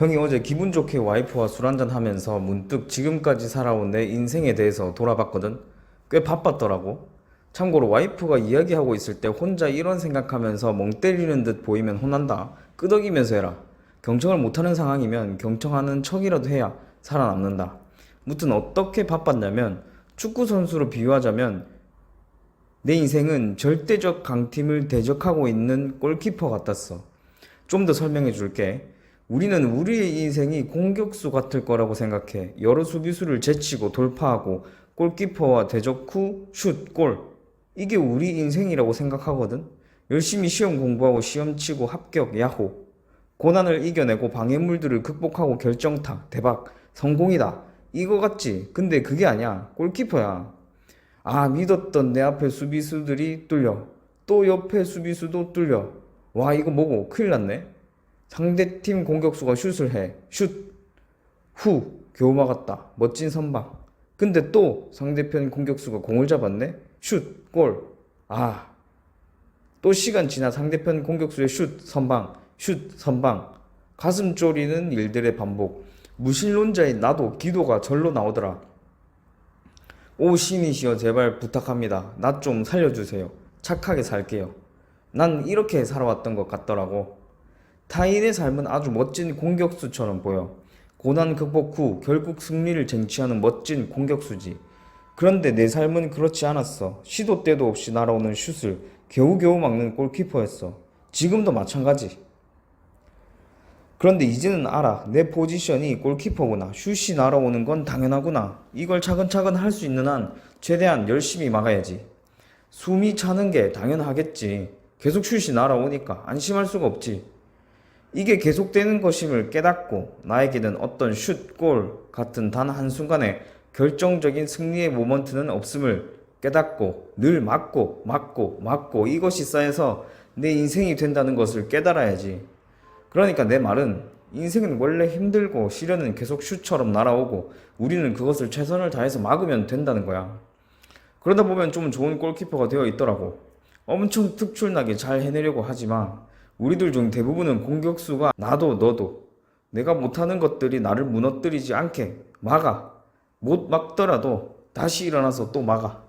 형이 어제 기분 좋게 와이프와 술 한잔 하면서 문득 지금까지 살아온 내 인생에 대해서 돌아봤거든. 꽤 바빴더라고. 참고로 와이프가 이야기하고 있을 때 혼자 이런 생각하면서 멍 때리는 듯 보이면 혼난다. 끄덕이면서 해라. 경청을 못하는 상황이면 경청하는 척이라도 해야 살아남는다. 무튼 어떻게 바빴냐면 축구 선수로 비유하자면 내 인생은 절대적 강팀을 대적하고 있는 골키퍼 같았어. 좀 더 설명해 줄게. 우리는 우리의 인생이 공격수 같을 거라고 생각해. 여러 수비수를 제치고 돌파하고 골키퍼와 대적 후 슛, 골. 이게 우리 인생이라고 생각하거든. 열심히 시험 공부하고 시험 치고 합격, 야호. 고난을 이겨내고 방해물들을 극복하고 결정타, 대박, 성공이다. 이거 같지? 근데 그게 아니야. 골키퍼야. 아, 믿었던 내 앞에 수비수들이 뚫려. 또 옆에 수비수도 뚫려. 와, 이거 뭐고? 큰일 났네. 상대팀 공격수가 슛을 해. 슛. 후. 겨우 막았다. 멋진 선방. 근데 또 상대편 공격수가 공을 잡았네. 슛. 골. 아. 또 시간 지나 상대편 공격수의 슛. 선방. 슛. 선방. 가슴 졸이는 일들의 반복. 무신론자인 나도 기도가 절로 나오더라. 오 신이시여 제발 부탁합니다. 나 좀 살려주세요. 착하게 살게요. 난 이렇게 살아왔던 것 같더라고. 타인의 삶은 아주 멋진 공격수처럼 보여. 고난 극복 후 결국 승리를 쟁취하는 멋진 공격수지. 그런데 내 삶은 그렇지 않았어. 시도 때도 없이 날아오는 슛을 겨우겨우 막는 골키퍼였어. 지금도 마찬가지. 그런데 이제는 알아. 내 포지션이 골키퍼구나. 슛이 날아오는 건 당연하구나. 이걸 차근차근 할 수 있는 한 최대한 열심히 막아야지. 숨이 차는 게 당연하겠지. 계속 슛이 날아오니까 안심할 수가 없지. 이게 계속되는 것임을 깨닫고 나에게는 어떤 슛, 골 같은 단 한순간에 결정적인 승리의 모먼트는 없음을 깨닫고 늘 맞고 맞고 맞고 이것이 쌓여서 내 인생이 된다는 것을 깨달아야지. 그러니까 내 말은 인생은 원래 힘들고 시련은 계속 슛처럼 날아오고 우리는 그것을 최선을 다해서 막으면 된다는 거야. 그러다 보면 좀 좋은 골키퍼가 되어 있더라고. 엄청 특출나게 잘 해내려고 하지만 우리들 중 대부분은 공격수가 나도 너도 내가 못하는 것들이 나를 무너뜨리지 않게 막아. 못 막더라도 다시 일어나서 또 막아.